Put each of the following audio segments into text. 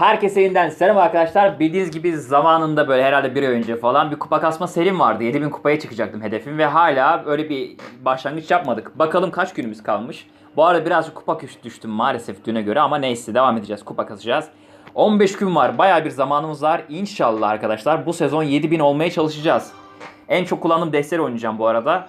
Herkese yeniden selam arkadaşlar. Bildiğiniz gibi zamanında böyle herhalde bir ay önce falan bir kupa kasma serim vardı. 7000 kupaya çıkacaktım hedefim ve hala öyle bir başlangıç yapmadık. Bakalım kaç günümüz kalmış. Bu arada birazcık kupa düştüm maalesef düne göre ama neyse devam edeceğiz. Kupa kasacağız. 15 gün var. Bayağı bir zamanımız var. İnşallah arkadaşlar bu sezon 7000 olmaya çalışacağız. En çok kullandığım desteleri oynayacağım bu arada.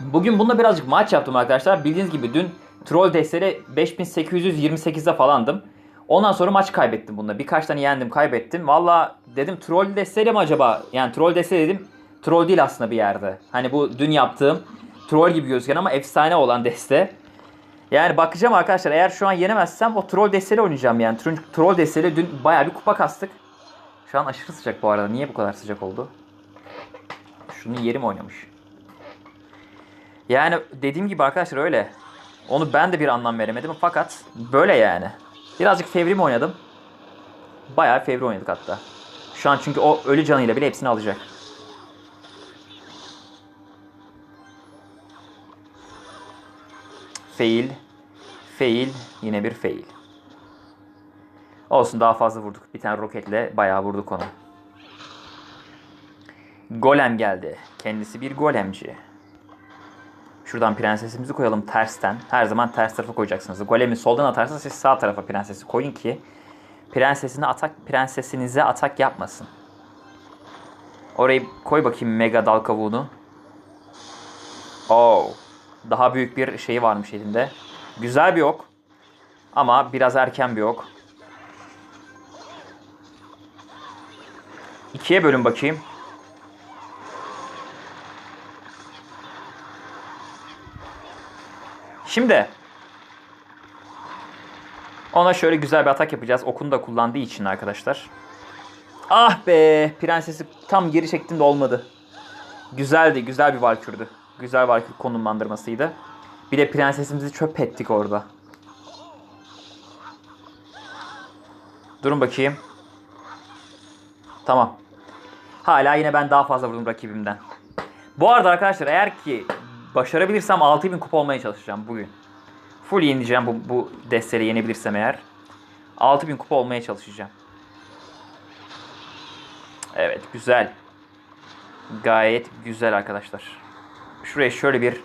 Bugün bununla birazcık maç yaptım arkadaşlar. Bildiğiniz gibi dün troll desteri 5828'de falandım. Ondan sonra maç kaybettim bunda. Birkaç tane yendim kaybettim. Valla dedim troll desteğiyle acaba? Yani troll desteği dedim. Troll değil aslında bir yerde. Hani bu dün yaptığım troll gibi gözüken ama efsane olan deste. Yani bakacağım arkadaşlar eğer şu an yenemezsem o troll desteğiyle oynayacağım yani. Çünkü troll desteğiyle dün bayağı bir kupa kastık. Şu an aşırı sıcak bu arada. Niye bu kadar sıcak oldu? Şunun yeri mi oynamış? Yani dediğim gibi arkadaşlar öyle. Onu ben de bir anlam veremedim fakat böyle yani. Birazcık fevri mi oynadım? Bayağı fevri oynadık hatta. Şu an çünkü o ölü canıyla bile hepsini alacak. Fail. Fail. Yine bir fail. Olsun daha fazla vurduk. Bir tane roketle bayağı vurduk onu. Golem geldi. Kendisi bir golemci. Şuradan prensesimizi koyalım tersten. Her zaman ters tarafa koyacaksınız. Golemi soldan atarsanız siz sağ tarafa prensesi koyun ki prensesine atak prensesinize atak yapmasın. Orayı koy bakayım mega dal kavuğunu. Oo. Daha büyük bir şey varmış elinde. Güzel bir ok. Ama biraz erken bir ok. İkiye bölün bakayım. Şimdi ona şöyle güzel bir atak yapacağız. Okunu da kullandığı için arkadaşlar. Ah be! Prensesi tam geri çektim de olmadı. Güzeldi. Güzel bir valkürdü. Güzel valkür konumlandırmasıydı. Bir de prensesimizi çöp ettik orada. Durun bakayım. Tamam. Hala yine ben daha fazla vurdum rakibimden. Bu arada arkadaşlar eğer ki başarabilirsem 6000 kupa olmaya çalışacağım bugün. Full yenileceğim bu, bu desteleri yenebilirsem eğer. 6000 kupa olmaya çalışacağım. Evet güzel. Gayet güzel arkadaşlar. Şuraya şöyle bir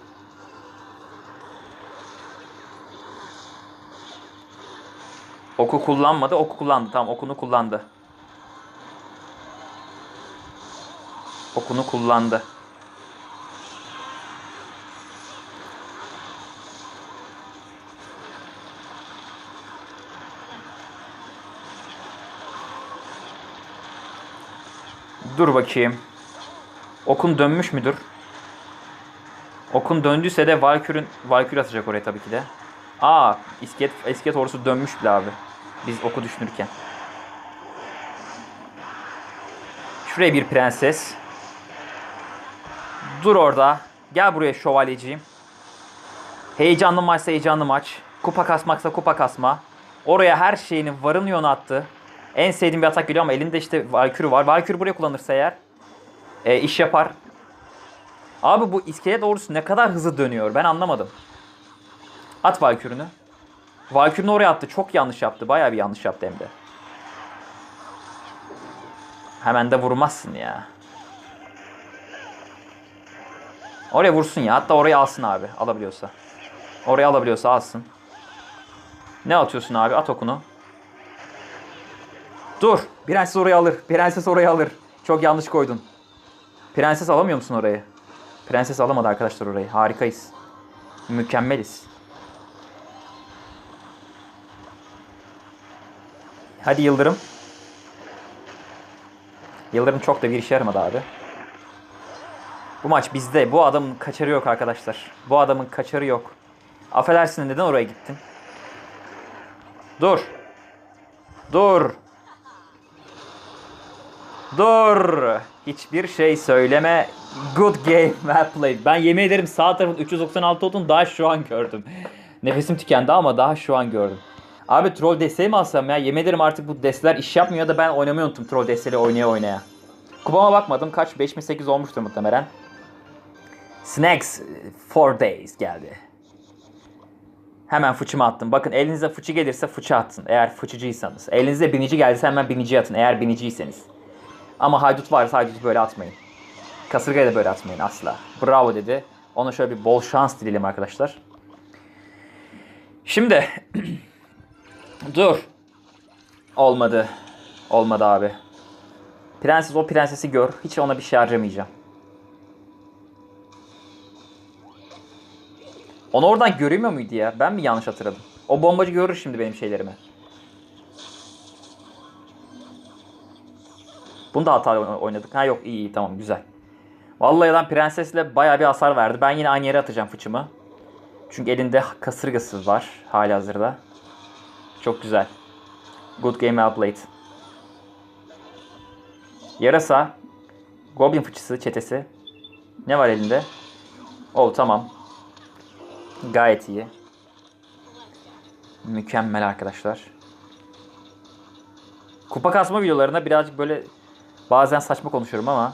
Oku kullanmadı. Oku kullandı. Tamam okunu kullandı. Okunu kullandı. Dur bakayım. Okun dönmüş müdür? Okun döndüyse de Valkür'ün Valkür atacak oraya tabii ki de. Aa, iskelet iskelet ordusu dönmüş bile abi. Biz oku düşünürken. Şuraya bir prenses. Dur orada. Gel buraya şövalyeciğim. Heyecanlı maçsa heyecanlı maç. Kupa kasmaksa kupa kasma. Oraya her şeyini varın yonu attı. En sevdiğim bir atak geliyor ama elinde işte Valkyrie var. Valkyrie buraya kullanırsa eğer e, iş yapar. Abi bu iskelet ordusu ne kadar hızlı dönüyor ben anlamadım. At Valkyrie'ni. Valkyrie'ni oraya attı. Çok yanlış yaptı. Bayağı bir yanlış yaptı hem de. Hemen de vurmazsın ya. Oraya vursun ya. Hatta oraya alsın abi. Alabiliyorsa. Oraya alabiliyorsa alsın. Ne atıyorsun abi? At okunu. Dur. Prenses oraya alır. Prenses oraya alır. Çok yanlış koydun. Prenses alamıyor musun orayı? Prenses alamadı arkadaşlar orayı. Harikayız. Mükemmeliz. Hadi Yıldırım. Yıldırım çok da bir işe yaramadı abi. Bu maç bizde. Bu adamın kaçarı yok arkadaşlar. Bu adamın kaçarı yok. Affedersin neden oraya gittin? Dur. Dur. Dur. Hiçbir şey söyleme. Good game, well played. Ben yemin ederim sağ tarafın 396 olduğunu daha şu an gördüm. Nefesim tükendi ama daha şu an gördüm. Abi troll desteği mi alsam ya? Yemin ederim artık bu desteler iş yapmıyor da ben oynamayı unuttum troll desteğiyle oynaya oynaya. Kupama bakmadım. Kaç? 5008 olmuştur muhtemelen. Snacks 4 days geldi. Hemen fıçımı attım. Bakın elinize fıçı gelirse fıçı atın. Eğer fıçıcıysanız. Elinize binici geldiyse hemen binici atın. Eğer biniciyseniz. Ama haydut varsa haydutu böyle atmayın. Kasırgayı da böyle atmayın asla. Bravo dedi. Ona şöyle bir bol şans dileyelim arkadaşlar. Şimdi dur. Olmadı. Olmadı abi. Prenses o prensesi gör. Hiç ona bir şey harcamayacağım. Onu oradan göremiyor muydu ya? Ben mi yanlış hatırladım? O bombacı görür şimdi benim şeylerimi. Bunu da hata oynadık. Ha yok iyi iyi tamam güzel. Vallahi lan prensesle bayağı bir hasar verdi. Ben yine aynı yere atacağım fıçımı. Çünkü elinde kasırgası var hali hazırda. Çok güzel. Good game well played. Yarasa. Goblin fıçısı çetesi. Ne var elinde? Oh tamam. Gayet iyi. Mükemmel arkadaşlar. Kupa kasma videolarında birazcık böyle bazen saçma konuşuyorum ama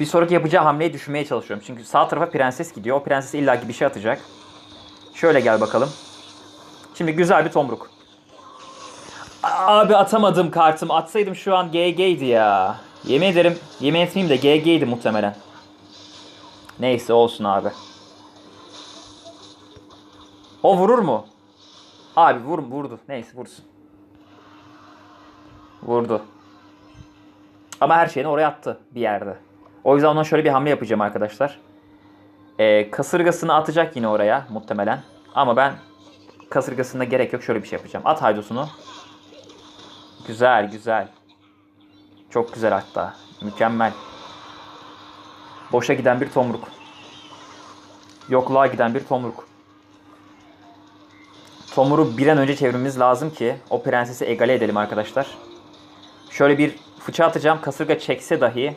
bir sonraki yapacağı hamleyi düşünmeye çalışıyorum. Çünkü sağ tarafa prenses gidiyor. O prenses illaki bir şey atacak. Şöyle gel bakalım. Şimdi güzel bir tomruk. Abi atamadım kartım. Atsaydım şu an GG'ydi ya. Yemin ederim, yemin etmeyeyim de GG'ydi muhtemelen. Neyse olsun abi. O vurur mu? Abi vur, vurdu. Neyse vursun. Vurdu. Ama her şeyini oraya attı bir yerde. O yüzden ona şöyle bir hamle yapacağım arkadaşlar. Ee, kasırgasını atacak yine oraya muhtemelen. Ama ben kasırgasında gerek yok. Şöyle bir şey yapacağım. At haydosunu. Güzel güzel. Çok güzel hatta. Mükemmel. Boşa giden bir tomruk. Yokluğa giden bir tomruk. Tomur'u bir an önce çevirmemiz lazım ki o prensesi egale edelim arkadaşlar. Şöyle bir fıça atacağım. Kasırga çekse dahi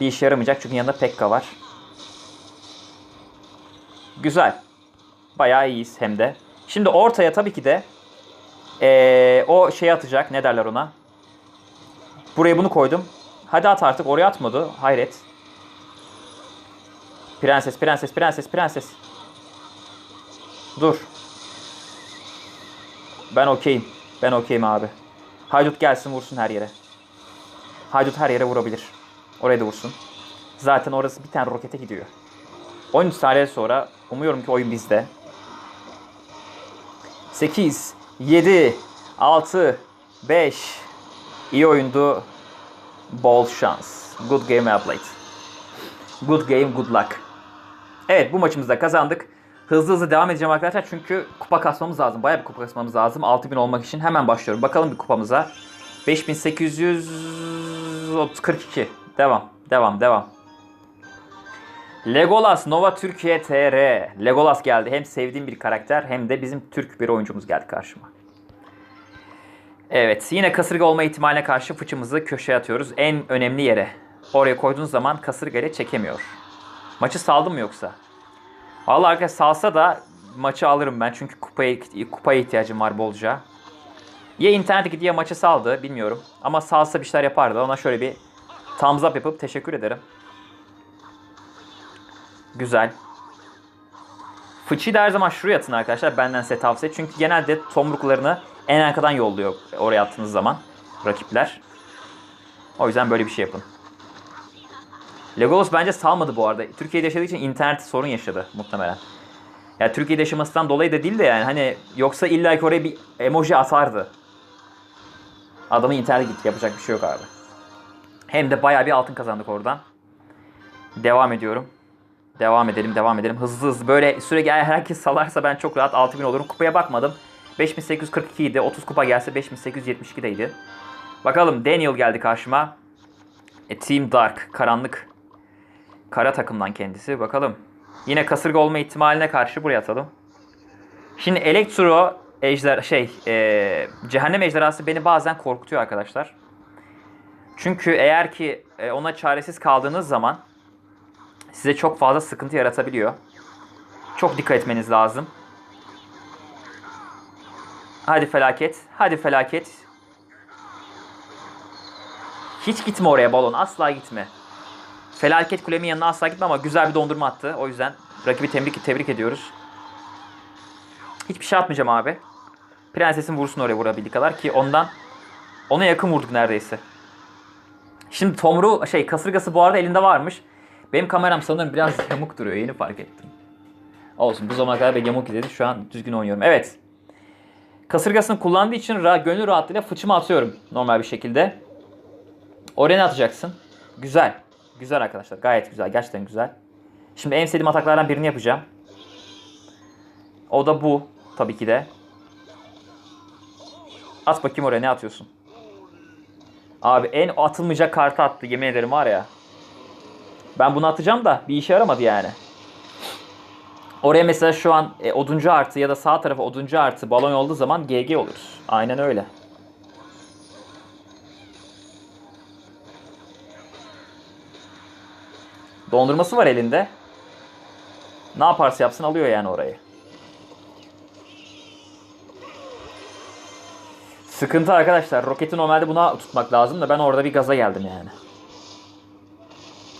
bir işe yaramayacak çünkü yanında Pekka var. Güzel. Bayağı iyiyiz hem de. Şimdi ortaya tabii ki de ee, o şey atacak. Ne derler ona? Buraya bunu koydum. Hadi at artık. Oraya atmadı. Hayret. Prenses, prenses, prenses, prenses. Dur. Ben okeyim. Ben okeyim abi. Haydut gelsin vursun her yere. Haydut her yere vurabilir. Oraya da vursun. Zaten orası bir tane rokete gidiyor. 13 saniye sonra umuyorum ki oyun bizde. 8, 7, 6, 5. İyi oyundu. Bol şans. Good game well played. Good game, good luck. Evet bu maçımızda kazandık. Hızlı hızlı devam edeceğim arkadaşlar çünkü kupa kasmamız lazım. Bayağı bir kupa kasmamız lazım. 6000 olmak için hemen başlıyorum. Bakalım bir kupamıza. 5842. Devam, devam, devam. Legolas Nova Türkiye TR. Legolas geldi. Hem sevdiğim bir karakter hem de bizim Türk bir oyuncumuz geldi karşıma. Evet yine kasırga olma ihtimaline karşı fıçımızı köşeye atıyoruz. En önemli yere. Oraya koyduğunuz zaman kasırga ile çekemiyor. Maçı saldım mı yoksa? Vallahi arkadaşlar salsa da maçı alırım ben. Çünkü kupaya, kupaya ihtiyacım var bolca. Ya internete gidiyor maçı saldı bilmiyorum. Ama salsa bir şeyler yapardı. Ona şöyle bir thumbs up yapıp teşekkür ederim. Güzel. Fıçıyı da her zaman şuraya atın arkadaşlar. Benden size tavsiye. Çünkü genelde tomruklarını en arkadan yolluyor oraya attığınız zaman rakipler. O yüzden böyle bir şey yapın. Legolas bence salmadı bu arada. Türkiye'de yaşadığı için internet sorun yaşadı muhtemelen. Ya Türkiye'de yaşamasından dolayı da değil de yani hani yoksa illa ki oraya bir emoji atardı. Adamın internet gitti. Yapacak bir şey yok abi. Hem de bayağı bir altın kazandık oradan. Devam ediyorum. Devam edelim, devam edelim. Hızlı hızlı böyle sürekli eğer herkes salarsa ben çok rahat 6000 olurum. Kupaya bakmadım. 5842 idi. 30 kupa gelse 5872'deydi. Bakalım Daniel geldi karşıma. E, Team Dark, karanlık. Kara takımdan kendisi. Bakalım. Yine kasırga olma ihtimaline karşı buraya atalım. Şimdi Elektro ejder şey e, cehennem ejderhası beni bazen korkutuyor arkadaşlar. Çünkü eğer ki e, ona çaresiz kaldığınız zaman size çok fazla sıkıntı yaratabiliyor. Çok dikkat etmeniz lazım. Hadi felaket. Hadi felaket. Hiç gitme oraya balon. Asla gitme. Felaket kulemin yanına asla gitme ama güzel bir dondurma attı. O yüzden rakibi tebrik, tebrik ediyoruz. Hiçbir şey atmayacağım abi. Prensesin vursun oraya vurabildiği kadar ki ondan ona yakın vurduk neredeyse. Şimdi Tomru şey kasırgası bu arada elinde varmış. Benim kameram sanırım biraz yamuk duruyor. Yeni fark ettim. Olsun bu zamana kadar ben yamuk izledim. Şu an düzgün oynuyorum. Evet. Kasırgasını kullandığı için ra- gönül rahatlığıyla fıçımı atıyorum normal bir şekilde. Oraya ne atacaksın? Güzel. Güzel arkadaşlar. Gayet güzel. Gerçekten güzel. Şimdi en sevdiğim ataklardan birini yapacağım. O da bu. Tabii ki de. At bakayım oraya ne atıyorsun? Abi en atılmayacak kartı attı yemin ederim var ya. Ben bunu atacağım da bir işe yaramadı yani. Oraya mesela şu an e, oduncu artı ya da sağ tarafa oduncu artı balon olduğu zaman GG oluruz. Aynen öyle. Dondurması var elinde. Ne yaparsa yapsın alıyor yani orayı. Sıkıntı arkadaşlar. Roketi normalde buna tutmak lazım da ben orada bir gaza geldim yani.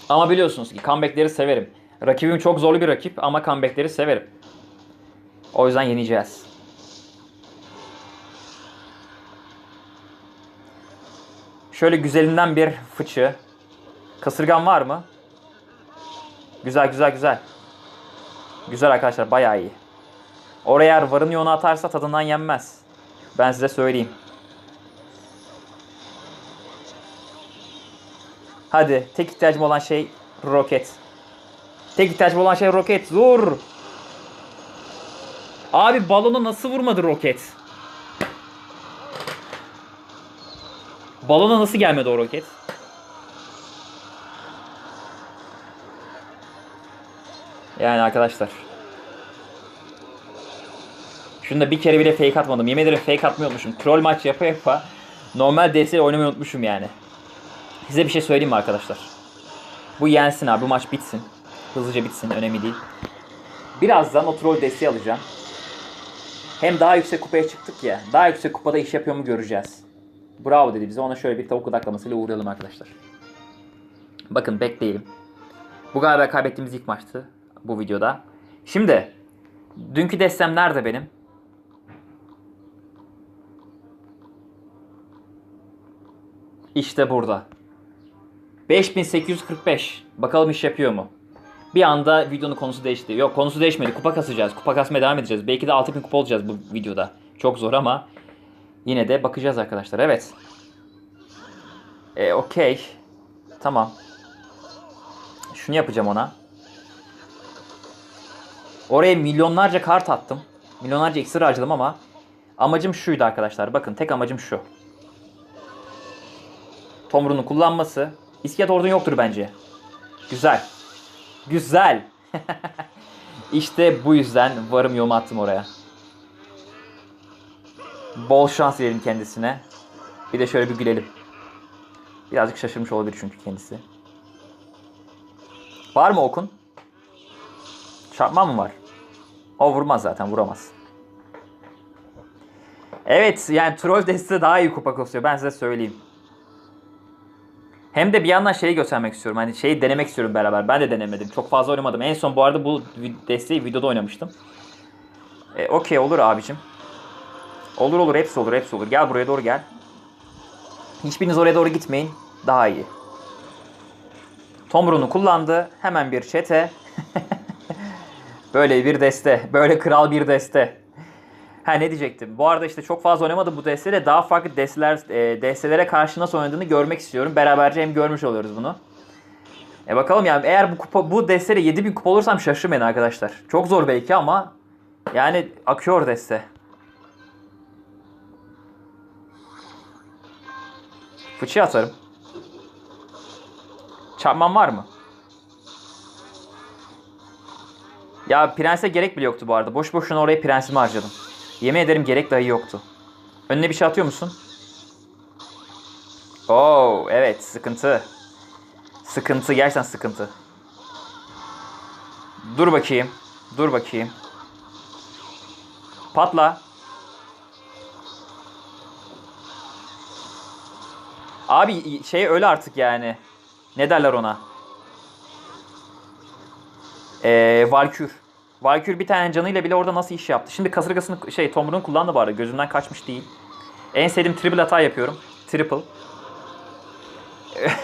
Ama biliyorsunuz ki comeback'leri severim. Rakibim çok zorlu bir rakip ama comeback'leri severim. O yüzden yeneceğiz. Şöyle güzelinden bir fıçı. Kasırgan var mı? Güzel güzel güzel. Güzel arkadaşlar bayağı iyi. Oraya eğer varın yoğunu atarsa tadından yenmez. Ben size söyleyeyim. Hadi tek ihtiyacım olan şey roket. Tek ihtiyacım olan şey roket. Vur. Abi balona nasıl vurmadı roket? Balona nasıl gelmedi o roket? Yani arkadaşlar. Şunu da bir kere bile fake atmadım. Yemin ederim fake atmayı unutmuşum. Troll maç yapa yapa normal DS oynamayı unutmuşum yani. Size bir şey söyleyeyim mi arkadaşlar? Bu yensin abi. Bu maç bitsin. Hızlıca bitsin. Önemli değil. Birazdan o troll desteği alacağım. Hem daha yüksek kupaya çıktık ya. Daha yüksek kupada iş yapıyor mu göreceğiz. Bravo dedi bize. Ona şöyle bir tavuk odaklamasıyla uğrayalım arkadaşlar. Bakın bekleyelim. Bu galiba kaybettiğimiz ilk maçtı bu videoda. Şimdi dünkü destem nerede benim? İşte burada. 5845. Bakalım iş yapıyor mu? Bir anda videonun konusu değişti. Yok konusu değişmedi. Kupa kasacağız. Kupa kasmaya devam edeceğiz. Belki de 6000 kupa olacağız bu videoda. Çok zor ama yine de bakacağız arkadaşlar. Evet. E okey. Tamam. Şunu yapacağım ona. Oraya milyonlarca kart attım. Milyonlarca iksir harcadım ama amacım şuydu arkadaşlar. Bakın tek amacım şu. Tomrun'un kullanması. İskelet ordun yoktur bence. Güzel. Güzel. işte bu yüzden varım yoğumu attım oraya. Bol şans dilerim kendisine. Bir de şöyle bir gülelim. Birazcık şaşırmış olabilir çünkü kendisi. Var mı okun? Çarpma mı var? O vurmaz zaten vuramaz. Evet yani troll deste daha iyi kupa kasıyor ben size söyleyeyim. Hem de bir yandan şeyi göstermek istiyorum. Hani şeyi denemek istiyorum beraber. Ben de denemedim. Çok fazla oynamadım. En son bu arada bu desteği videoda oynamıştım. E, Okey olur abicim. Olur olur hepsi olur hepsi olur. Gel buraya doğru gel. Hiçbiriniz oraya doğru gitmeyin. Daha iyi. Tomrun'u kullandı. Hemen bir çete. böyle bir deste. Böyle kral bir deste. Ha ne diyecektim. Bu arada işte çok fazla oynamadım bu desteyle. Daha farklı desteler, e, destelere karşı nasıl oynadığını görmek istiyorum. Beraberce hem görmüş oluyoruz bunu. E bakalım yani eğer bu kupa bu desteyle 7000 kupa olursam şaşırmayın arkadaşlar. Çok zor belki ama yani akıyor deste. Fıçı atarım. Çarpmam var mı? Ya prense gerek bile yoktu bu arada. Boş boşuna oraya prensimi harcadım. Yemin ederim gerek dahi yoktu. Önüne bir şey atıyor musun? Oo evet sıkıntı. Sıkıntı gerçekten sıkıntı. Dur bakayım. Dur bakayım. Patla. Abi şey öyle artık yani. Ne derler ona? Ee, Valkür. Valkyrie bir tane canıyla bile orada nasıl iş yaptı? Şimdi kasırgasını şey tomruğunu kullandı bu arada. Gözümden kaçmış değil. En sevdiğim triple hata yapıyorum. Triple.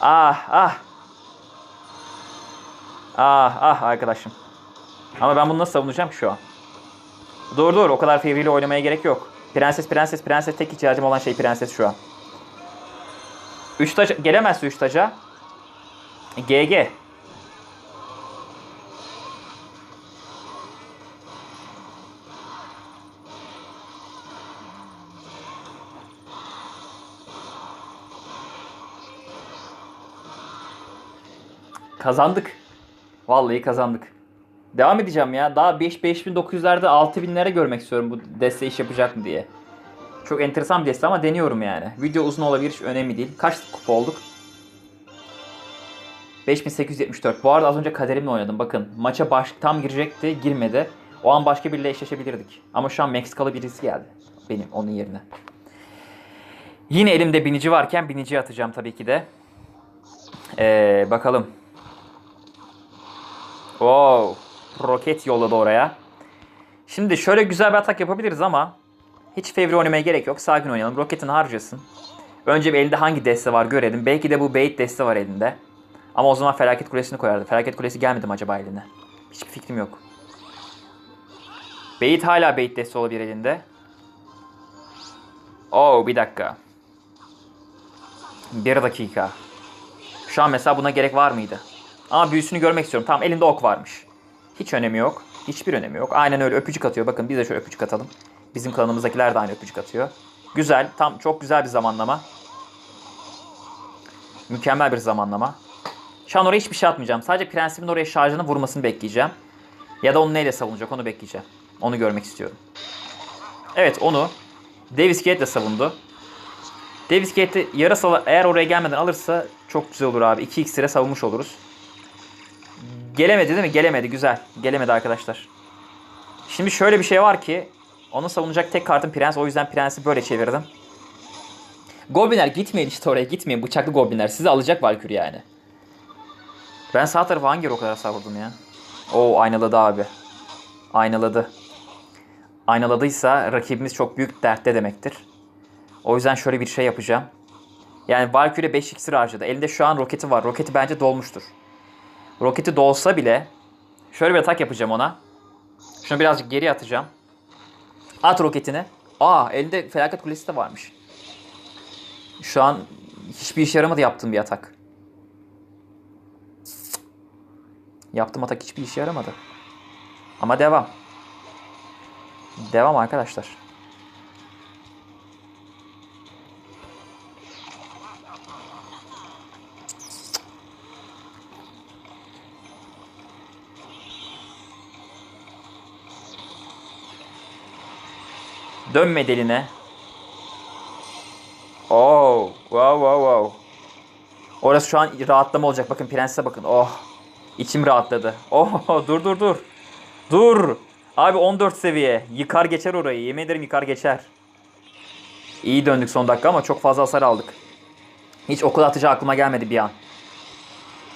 ah ah. Ah ah arkadaşım. Ama ben bunu nasıl savunacağım şu an? Doğru doğru o kadar fevriyle oynamaya gerek yok. Prenses prenses prenses tek ihtiyacım olan şey prenses şu an. 3 taç gelemezse 3 taca. GG. Kazandık. Vallahi kazandık. Devam edeceğim ya. Daha 5 5900'lerde 6000'lere görmek istiyorum bu deste iş yapacak mı diye. Çok enteresan bir deste ama deniyorum yani. Video uzun olabilir hiç önemli değil. Kaç kupa olduk? 5874. Bu arada az önce kaderimle oynadım. Bakın maça baş tam girecekti, girmedi. O an başka biriyle eşleşebilirdik. Ama şu an Meksikalı birisi geldi. Benim onun yerine. Yine elimde binici varken biniciyi atacağım tabii ki de. Ee, bakalım. Wow. Roket yolladı oraya. Şimdi şöyle güzel bir atak yapabiliriz ama hiç fevri oynamaya gerek yok. Sakin oynayalım. Roketini harcasın. Önce bir elinde hangi deste var görelim. Belki de bu bait deste var elinde. Ama o zaman felaket kulesini koyardı. Felaket kulesi gelmedi mi acaba eline? Hiçbir fikrim yok. Bait hala bait deste olabilir elinde. Oh bir dakika. Bir dakika. Şu an mesela buna gerek var mıydı? Ama büyüsünü görmek istiyorum. Tamam elinde ok varmış. Hiç önemi yok. Hiçbir önemi yok. Aynen öyle öpücük atıyor. Bakın biz de şöyle öpücük atalım. Bizim kanalımızdakiler de aynı öpücük atıyor. Güzel. Tam çok güzel bir zamanlama. Mükemmel bir zamanlama. Şu an oraya hiçbir şey atmayacağım. Sadece prensimin oraya şarjını vurmasını bekleyeceğim. Ya da onu neyle savunacak onu bekleyeceğim. Onu görmek istiyorum. Evet onu Davis Gate de savundu. Davis Gate'i yarasa eğer oraya gelmeden alırsa çok güzel olur abi. 2 iksire savunmuş oluruz. Gelemedi değil mi? Gelemedi. Güzel. Gelemedi arkadaşlar. Şimdi şöyle bir şey var ki onu savunacak tek kartım prens. O yüzden prensi böyle çevirdim. Goblinler gitmeyin işte oraya gitmeyin. Bıçaklı goblinler. Sizi alacak Valkyrie yani. Ben sağ tarafa hangi o kadar savurdum ya? Oo aynaladı abi. Aynaladı. Aynaladıysa rakibimiz çok büyük dertte demektir. O yüzden şöyle bir şey yapacağım. Yani Valkyrie 5 iksir harcadı. Elinde şu an roketi var. Roketi bence dolmuştur. Roketi dolsa bile şöyle bir atak yapacağım ona. Şunu birazcık geri atacağım. At roketini. Aa elinde felaket kulesi de varmış. Şu an hiçbir işe yaramadı yaptığım bir atak. Yaptığım atak hiçbir işe yaramadı. Ama devam. Devam arkadaşlar. Dönme deline. Oh, wow wow wow. Orası şu an rahatlama olacak. Bakın prensese bakın. Oh. İçim rahatladı. Oh dur dur dur. Dur. Abi 14 seviye. Yıkar geçer orayı. Yemin ederim yıkar geçer. İyi döndük son dakika ama çok fazla hasar aldık. Hiç okul atacağı aklıma gelmedi bir an.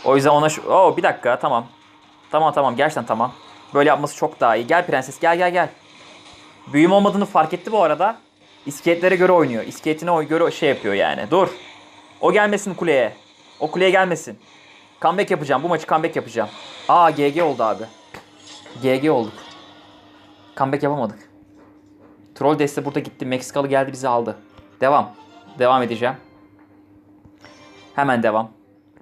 O yüzden ona şu... Oh bir dakika tamam. Tamam tamam gerçekten tamam. Böyle yapması çok daha iyi. Gel prenses gel gel gel. Büyüm olmadığını fark etti bu arada. İskeletlere göre oynuyor. İskeletine göre şey yapıyor yani. Dur. O gelmesin kuleye. O kuleye gelmesin. Comeback yapacağım. Bu maçı comeback yapacağım. Aa GG oldu abi. GG olduk. Comeback yapamadık. Troll deste burada gitti. Meksikalı geldi bizi aldı. Devam. Devam edeceğim. Hemen devam.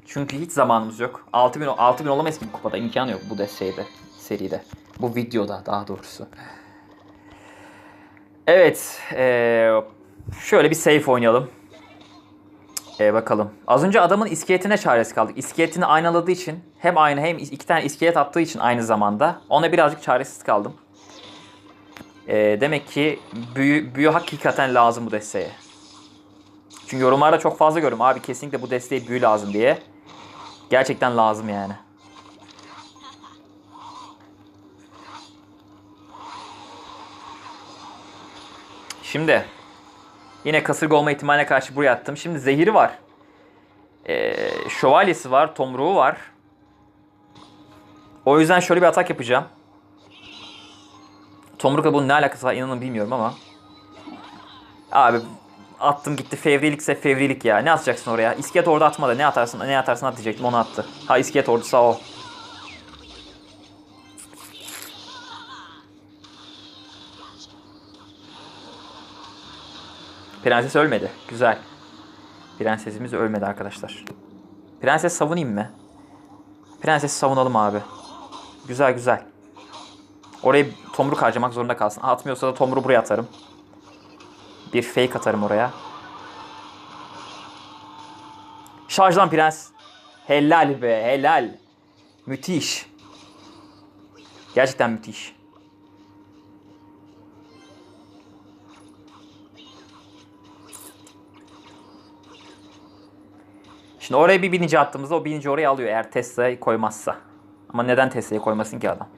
Çünkü hiç zamanımız yok. 6000 6000 olamayız ki bu kupada. imkanı yok bu desteyde. Seride. Bu videoda daha doğrusu. Evet. Ee, şöyle bir safe oynayalım. Ee, bakalım. Az önce adamın iskeletine çaresi kaldık. İskeletini aynaladığı için hem aynı hem iki tane iskelet attığı için aynı zamanda ona birazcık çaresiz kaldım. Ee, demek ki büyü, büyü hakikaten lazım bu desteğe. Çünkü yorumlarda çok fazla görüyorum. Abi kesinlikle bu desteğe büyü lazım diye. Gerçekten lazım yani. Şimdi yine kasırga olma ihtimaline karşı buraya attım. Şimdi zehiri var. Ee, şövalyesi var, tomruğu var. O yüzden şöyle bir atak yapacağım. Tomruk'la bunun ne alakası var inanın bilmiyorum ama. Abi attım gitti fevrilikse fevrilik ya. Ne atacaksın oraya? İskelet orada atma da ne atarsın ne atarsın at diyecektim onu attı. Ha iskelet ordusu o. Prenses ölmedi. Güzel. Prensesimiz ölmedi arkadaşlar. Prenses savunayım mı? Prenses savunalım abi. Güzel güzel. Oraya tomruk harcamak zorunda kalsın. Atmıyorsa da tomruğu buraya atarım. Bir fake atarım oraya. Şarjlan prens. Helal be helal. Müthiş. Gerçekten müthiş. Şimdi oraya bir binici attığımızda o binici oraya alıyor eğer Tesla'yı koymazsa. Ama neden Tesla'yı koymasın ki adam?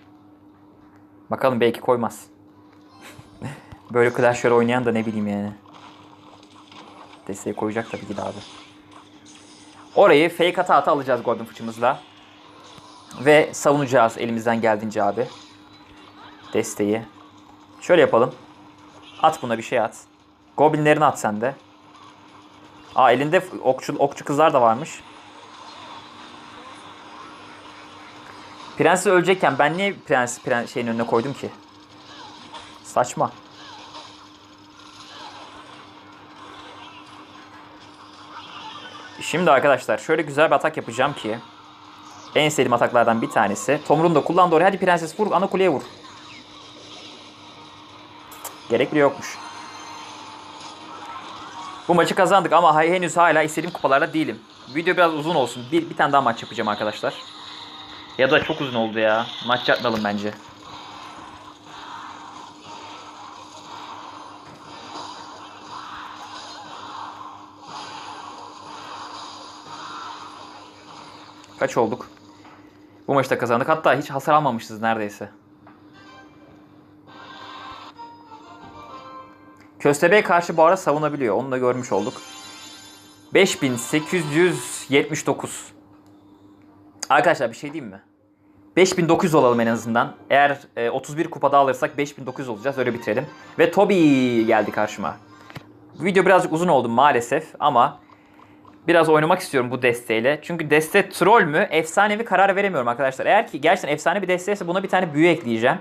Bakalım belki koymaz. Böyle Clash Royale oynayan da ne bileyim yani. Tesla'yı koyacak tabii ki de abi. Orayı fake hata hata alacağız Golden fıçımızla. Ve savunacağız elimizden geldiğince abi. Desteği. Şöyle yapalım. At buna bir şey at. Goblinlerini at sen de. Aa elinde okçu, okçu kızlar da varmış. Prensi ölecekken ben niye prens, prens şeyin önüne koydum ki? Saçma. Şimdi arkadaşlar şöyle güzel bir atak yapacağım ki en sevdiğim ataklardan bir tanesi. Tomrun da kullandı oraya. Hadi prenses vur. Ana kuleye vur. Gerek bile yokmuş. Bu maçı kazandık ama henüz hala istediğim kupalarda değilim. Video biraz uzun olsun. Bir, bir tane daha maç yapacağım arkadaşlar. Ya da çok uzun oldu ya. Maç yapmayalım bence. Kaç olduk? Bu maçta kazandık. Hatta hiç hasar almamışız neredeyse. Köstebeğe karşı bu arada savunabiliyor. Onu da görmüş olduk. 5879. Arkadaşlar bir şey diyeyim mi? 5900 olalım en azından. Eğer e, 31 kupada alırsak 5900 olacağız. Öyle bitirelim. Ve Toby geldi karşıma. Bu video birazcık uzun oldu maalesef ama biraz oynamak istiyorum bu desteğiyle. Çünkü deste troll mü, efsanevi karar veremiyorum arkadaşlar. Eğer ki gerçekten efsane bir desteyse buna bir tane büyü ekleyeceğim.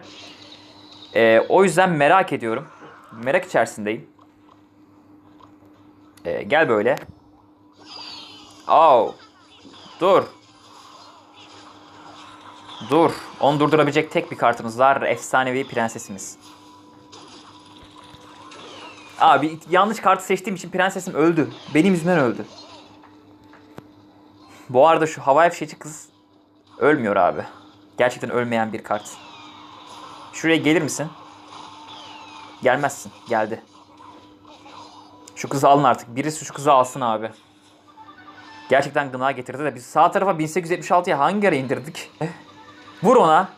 E, o yüzden merak ediyorum. Merak içerisindeyim. E, gel böyle. Oh. Dur. Dur. Onu durdurabilecek tek bir kartımız var. Efsanevi prensesimiz. Abi yanlış kartı seçtiğim için prensesim öldü. Benim yüzümden öldü. Bu arada şu havai fişekçi kız ölmüyor abi. Gerçekten ölmeyen bir kart. Şuraya gelir misin? Gelmezsin. Geldi. Şu kızı alın artık. Birisi şu kızı alsın abi. Gerçekten gına getirdi de biz sağ tarafa 1876'ya hangi ara indirdik? Vur ona.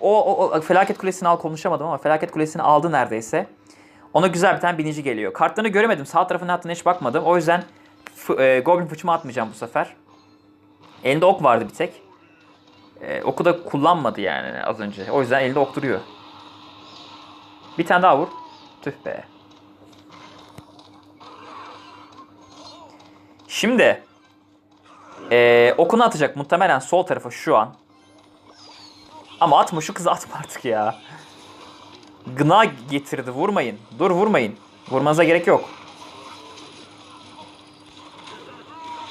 O, o, o felaket kulesini al konuşamadım ama felaket kulesini aldı neredeyse. Ona güzel bir tane binici geliyor. Kartlarını göremedim. Sağ tarafına attığına hiç bakmadım. O yüzden e, Goblin fıçımı atmayacağım bu sefer. Elinde ok vardı bir tek. E, oku da kullanmadı yani az önce. O yüzden elinde ok duruyor. Bir tane daha vur. Tüh be. Şimdi e, okunu atacak muhtemelen sol tarafa şu an. Ama atma şu kızı atma artık ya. Gına getirdi vurmayın. Dur vurmayın. Vurmanıza gerek yok.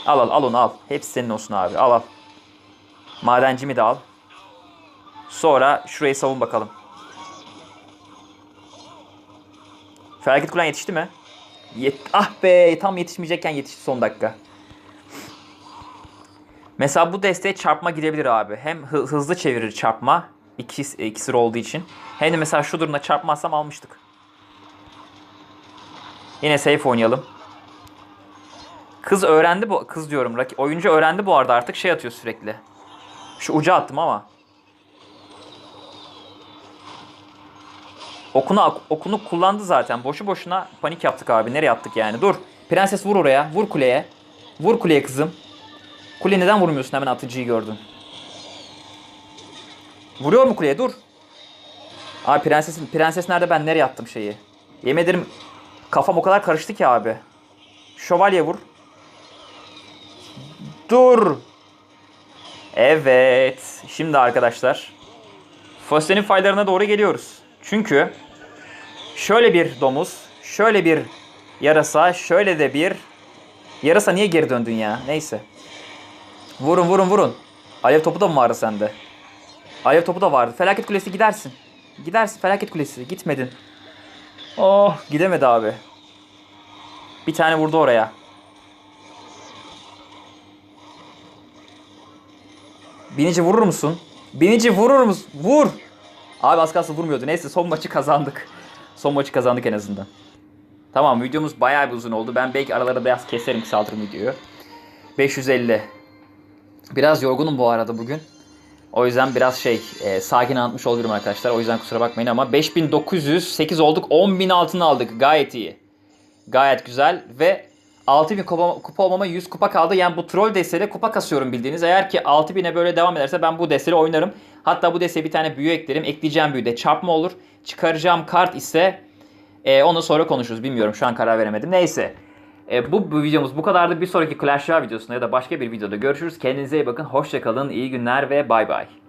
Al al al onu al. Hepsi senin olsun abi. Al al. Madencimi de al. Sonra şurayı savun bakalım. Felaket kulen yetişti mi? Yet ah be tam yetişmeyecekken yetişti son dakika. Mesela bu desteğe çarpma gidebilir abi. Hem hı- hızlı çevirir çarpma. İkisi, ikisi olduğu için. Hem de mesela şu durumda çarpmazsam almıştık. Yine safe oynayalım. Kız öğrendi bu. Kız diyorum. Oyuncu öğrendi bu arada artık şey atıyor sürekli. Şu uca attım ama. Okunu okunu kullandı zaten. Boşu boşuna panik yaptık abi. Nereye attık yani? Dur. Prenses vur oraya. Vur kuleye. Vur kuleye kızım. Kule neden vurmuyorsun hemen atıcıyı gördün. Vuruyor mu kuleye? Dur. Abi prensesin prenses nerede ben nereye attım şeyi? Yemin ederim kafam o kadar karıştı ki abi. Şövalye vur. Dur. Evet. Şimdi arkadaşlar. Fosse'nin faylarına doğru geliyoruz. Çünkü şöyle bir domuz, şöyle bir yarasa, şöyle de bir... Yarasa niye geri döndün ya? Neyse. Vurun vurun vurun. Alev topu da mı vardı sende? Alev topu da vardı. Felaket kulesi gidersin. Gidersin felaket kulesi. Gitmedin. Oh gidemedi abi. Bir tane vurdu oraya. Binici vurur musun? Binici vurur musun? Vur. Abi az kalsın vurmuyordu. Neyse son maçı kazandık. Son maçı kazandık en azından. Tamam videomuz bayağı bir uzun oldu. Ben belki aralara biraz keserim kısaltırım videoyu. 550. Biraz yorgunum bu arada bugün. O yüzden biraz şey e, sakin anlatmış olurum arkadaşlar. O yüzden kusura bakmayın ama 5908 olduk. 10.000 altın aldık. Gayet iyi. Gayet güzel ve 6000 kupa, kupa olmama 100 kupa kaldı. Yani bu troll desteğiyle kupa kasıyorum bildiğiniz. Eğer ki 6000'e böyle devam ederse ben bu desteğiyle oynarım. Hatta bu desteğe bir tane büyü eklerim. Ekleyeceğim büyü de çarpma olur. Çıkaracağım kart ise e, onu sonra konuşuruz. Bilmiyorum şu an karar veremedim. Neyse. E, bu, bu videomuz bu kadardı. Bir sonraki Clash Royale videosunda ya da başka bir videoda görüşürüz. Kendinize iyi bakın. Hoşçakalın. iyi günler ve bay bay.